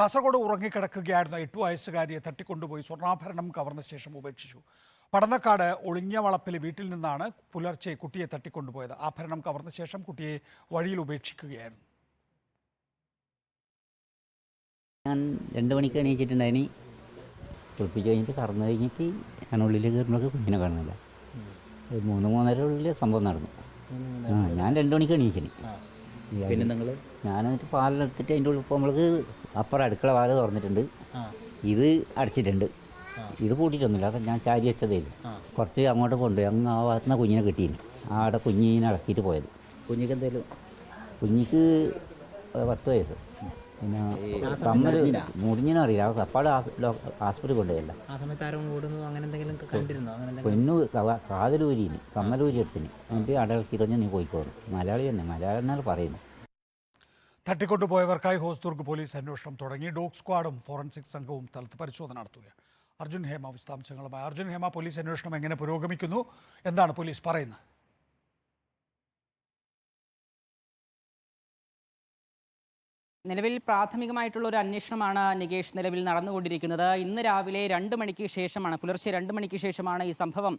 കാസർഗോഡ് ഉറങ്ങിക്കിടക്കുകയായിരുന്ന എട്ടു വയസ്സുകാരിയെ തട്ടിക്കൊണ്ടുപോയി സ്വർണാഭരണം കവർന്ന ശേഷം ഉപേക്ഷിച്ചു. പടന്നക്കാട് ഒളിഞ്ഞ വളപ്പിലെ വീട്ടിൽ നിന്നാണ് പുലർച്ചെ കുട്ടിയെ തട്ടിക്കൊണ്ടുപോയത്. ആഭരണം കവർന്ന ശേഷം കുട്ടിയെ വഴിയിൽ ഉപേക്ഷിക്കുകയായിരുന്നു. ഞാൻ രണ്ട് മണിക്ക് എണീച്ചിട്ടുണ്ടായിനി കുളിപ്പിച്ച് കഴിഞ്ഞിട്ട് കറന്നു കഴിഞ്ഞിട്ട് ഞാൻ ഉള്ളിൽ കയറുമ്പോഴൊക്കെ കുഞ്ഞിനെ കാണുന്നില്ല. മൂന്ന് മൂന്നര ഉള്ളിൽ സംഭവം നടന്നു. ആ ഞാൻ രണ്ട് മണിക്ക് എണീച്ചിന് പിന്നെ നിങ്ങൾ ഞാൻ എന്നിട്ട് പാലെടുത്തിട്ട് അതിന്റെ ഉള്ളിൽ ഇപ്പോൾ നമ്മൾക്ക് അപ്പുറം അടുക്കള വാൽ തുറന്നിട്ടുണ്ട്. ഇത് അടച്ചിട്ടുണ്ട്. ഇത് കൂട്ടിയിട്ടൊന്നുമില്ല അപ്പം ഞാൻ ചാരി വെച്ചതായിരുന്നു കുറച്ച് അങ്ങോട്ട് കൊണ്ടുപോയി. അങ്ങ് ആ ഭാഗത്തുനിന്ന് കുഞ്ഞിനെ കിട്ടീന് ആടെ കുഞ്ഞിനെ അടക്കിയിട്ട് പോയത്. കുഞ്ഞിക്ക് എന്തേലും? കുഞ്ഞിക്ക് പത്ത് വയസ്സ്. പിന്നെ കമ്മൽ മുടിഞ്ഞിനും അറിയില്ല. ആ കപ്പാട് ആസ്പത്രി കൊണ്ടുപോയല്ല ആ സമയത്ത് ആരും ഓടുന്നു അങ്ങനെ എന്തെങ്കിലും കണ്ടിരുന്നോ? അങ്ങനെ പെണ്ണു കാതലൂരിന് കമ്മലൂരി എടുത്തിന് എന്നിട്ട് അടയിറക്കിറഞ്ഞ് നീ പോയിക്കോറും മലയാളി തന്നെ മലയാളം എന്നാണ് പറയുന്നത് തട്ടിക്കൊണ്ടുപോയവർക്കായി ഹോസ്ദുർഗ് പോലീസ് അന്വേഷണം തുടങ്ങി. ഡോഗ് സ്ക്വാഡും ഫോറൻസിക് സംഘവും സ്ഥലത്ത് പരിശോധന നടത്തുകയാണ്. അർജുൻ ഹേമ വിശദാംശങ്ങളുമായി. അർജുൻ ഹേമ പോലീസ് അന്വേഷണം എങ്ങനെ പുരോഗമിക്കുന്നു? എന്താണ് പോലീസ് പറയുന്നത്? നിലവിൽ പ്രാഥമികമായിട്ടുള്ള ഒരു അന്വേഷണമാണ് നികേഷ് നിലവിൽ നടന്നുകൊണ്ടിരിക്കുന്നത്. ഇന്ന് രാവിലെ രണ്ട് മണിക്ക് ശേഷമാണ് പുലർച്ചെ രണ്ട് മണിക്ക് ശേഷമാണ് ഈ സംഭവം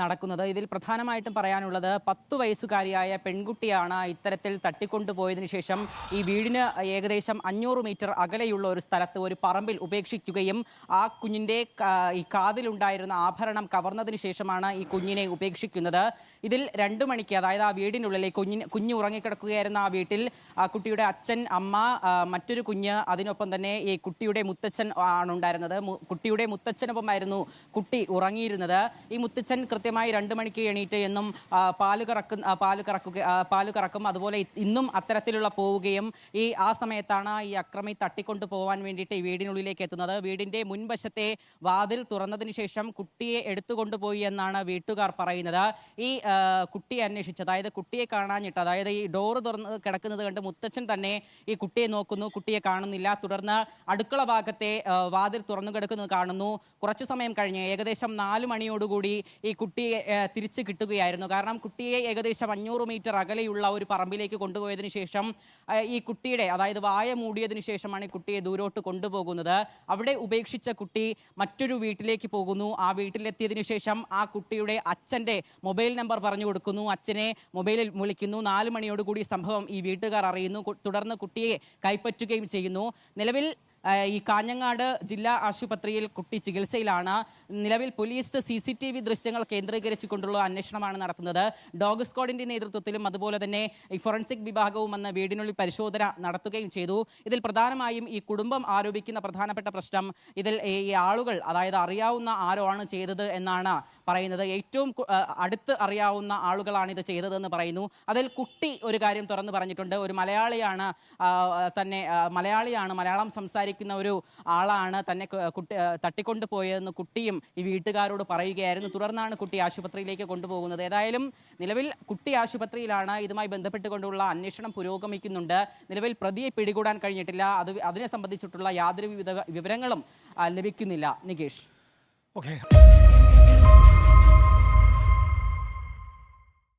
നടക്കുന്നത്. ഇതിൽ പ്രധാനമായിട്ടും പറയാനുള്ളത് പത്ത് വയസ്സുകാരിയായ പെൺകുട്ടിയാണ് ഇത്തരത്തിൽ തട്ടിക്കൊണ്ടുപോയതിനു ശേഷം ഈ വീടിന് ഏകദേശം അഞ്ഞൂറ് മീറ്റർ അകലെയുള്ള ഒരു സ്ഥലത്ത് ഒരു പറമ്പിൽ ഉപേക്ഷിക്കുകയും ആ കുഞ്ഞിന്റെ ഈ കാതിലുണ്ടായിരുന്ന ആഭരണം കവർന്നതിന് ശേഷമാണ് ഈ കുഞ്ഞിനെ ഉപേക്ഷിക്കുന്നത്. ഇതിൽ രണ്ട് മണിക്ക് അതായത് ആ വീടിനുള്ളിലെ കുഞ്ഞിന് കുഞ്ഞ് ഉറങ്ങിക്കിടക്കുകയായിരുന്ന ആ വീട്ടിൽ ആ കുട്ടിയുടെ അച്ഛൻ അമ്മ മറ്റൊരു കുഞ്ഞ് അതിനൊപ്പം തന്നെ ഈ കുട്ടിയുടെ മുത്തച്ഛൻ ആണ് ഉണ്ടായിരുന്നത് മു- കുട്ടിയുടെ മുത്തച്ഛനൊപ്പമായിരുന്നു കുട്ടി ഉറങ്ങിയിരുന്നത്. ഈ മുത്തച്ഛൻ കൃത്യമായി രണ്ട് മണിക്ക് എണീറ്റ് എന്നും പാൽ കറക്കുന്ന പാൽ കറക്കുക പാൽ കറക്കും. അതുപോലെ ഇന്നും അത്തരത്തിലുള്ള പോവുകയും ഈ ആ സമയത്താണ് ഈ അക്രമി തട്ടിക്കൊണ്ടു പോകാൻ വേണ്ടിയിട്ട് ഈ വീടിനുള്ളിലേക്ക് എത്തുന്നത്. വീടിന്റെ മുൻവശത്തെ വാതിൽ തുറന്നതിന് ശേഷം കുട്ടിയെ എടുത്തുകൊണ്ടുപോയി എന്നാണ് വീട്ടുകാർ പറയുന്നത്. ഈ കുട്ടിയെ അന്വേഷിച്ച് അതായത് കുട്ടിയെ കാണാഞ്ഞിട്ട് അതായത് ഈ ഡോറ് തുറന്ന് കിടക്കുന്നത് കണ്ട് മുത്തച്ഛൻ തന്നെ ഈ കുട്ടിയെ നോക്കുന്നു കുട്ടിയെ കാണുന്നില്ല. തുടർന്ന് അടുക്കള ഭാഗത്തെ വാതിൽ തുറന്നു കിടക്കുന്നത് കാണുന്നു. കുറച്ചു സമയം കഴിഞ്ഞ് ഏകദേശം നാല് മണിയോടുകൂടി ഈ കുട്ടിയെ തിരിച്ചു കിട്ടുകയായിരുന്നു. കാരണം കുട്ടിയെ ഏകദേശം അഞ്ഞൂറ് മീറ്റർ അകലെയുള്ള ഒരു പറമ്പിലേക്ക് കൊണ്ടുപോയതിനു ശേഷം ഈ കുട്ടിയുടെ അതായത് വായ മൂടിയതിനു ശേഷമാണ് ഈ കുട്ടിയെ ദൂരോട്ട് കൊണ്ടുപോകുന്നത്. അവിടെ ഉപേക്ഷിച്ച കുട്ടി മറ്റൊരു വീട്ടിലേക്ക് പോകുന്നു. ആ വീട്ടിലെത്തിയതിനു ശേഷം ആ കുട്ടിയുടെ അച്ഛന്റെ മൊബൈൽ നമ്പർ പറഞ്ഞു കൊടുക്കുന്നു. അച്ഛനെ മൊബൈലിൽ വിളിക്കുന്നു. നാല് മണിയോടുകൂടി സംഭവം ഈ വീട്ടുകാർ അറിയുന്നു. തുടർന്ന് കുട്ടിയെ കൈപ്പറ്റുകയും ചെയ്യുന്നു. നിലവിൽ ഈ കാഞ്ഞങ്ങാട് ജില്ലാ ആശുപത്രിയിൽ കുട്ടി ചികിത്സയിലാണ്. നിലവിൽ police C C T V ദൃശ്യങ്ങൾ കേന്ദ്രീകരിച്ചുകൊണ്ടുള്ള അന്വേഷണമാണ് നടത്തുന്നത്. ഡോഗ് സ്ക്വാഡിന്റെ നേതൃത്വത്തിലും അതുപോലെ തന്നെ ഈ ഫോറൻസിക് വിഭാഗവും വന്ന് വീടിനുള്ളിൽ പരിശോധന നടത്തുകയും ചെയ്തു. ഇതിൽ പ്രധാനമായും ഈ കുടുംബം ആരോപിക്കുന്ന പ്രധാനപ്പെട്ട പ്രശ്നം ഇതിൽ ഈ ആളുകൾ അതായത് അറിയാവുന്ന ആരോ ആണ് ചെയ്തത് എന്നാണ് പറയുന്നത്. ഏറ്റവും അടുത്ത് അറിയാവുന്ന ആളുകളാണ് ഇത് ചെയ്തതെന്ന് പറയുന്നു. അതിൽ കുട്ടി ഒരു കാര്യം തുറന്നു പറഞ്ഞിട്ടുണ്ട്. ഒരു മലയാളിയാണ് തന്നെ മലയാളിയാണ് മലയാളം സംസാരിക്കുന്ന ഒരു ആളാണ് തന്നെ കുട്ടി തട്ടിക്കൊണ്ടു പോയതെന്ന് കുട്ടിയും ഈ വീട്ടുകാരോട് പറയുകയായിരുന്നു. തുടർന്നാണ് കുട്ടി ആശുപത്രിയിലേക്ക് കൊണ്ടുപോകുന്നത്. ഏതായാലും നിലവിൽ കുട്ടി ആശുപത്രിയിലാണ് ഇതുമായി ബന്ധപ്പെട്ടുകൊണ്ടുള്ള അന്വേഷണം പുരോഗമിക്കുന്നുണ്ട്. നിലവിൽ പ്രതിയെ പിടികൂടാൻ കഴിഞ്ഞിട്ടില്ല. അത് അതിനെ സംബന്ധിച്ചിട്ടുള്ള യാതൊരു വിവരങ്ങളും ലഭിക്കുന്നില്ല. നികേഷ്. ഓക്കെ.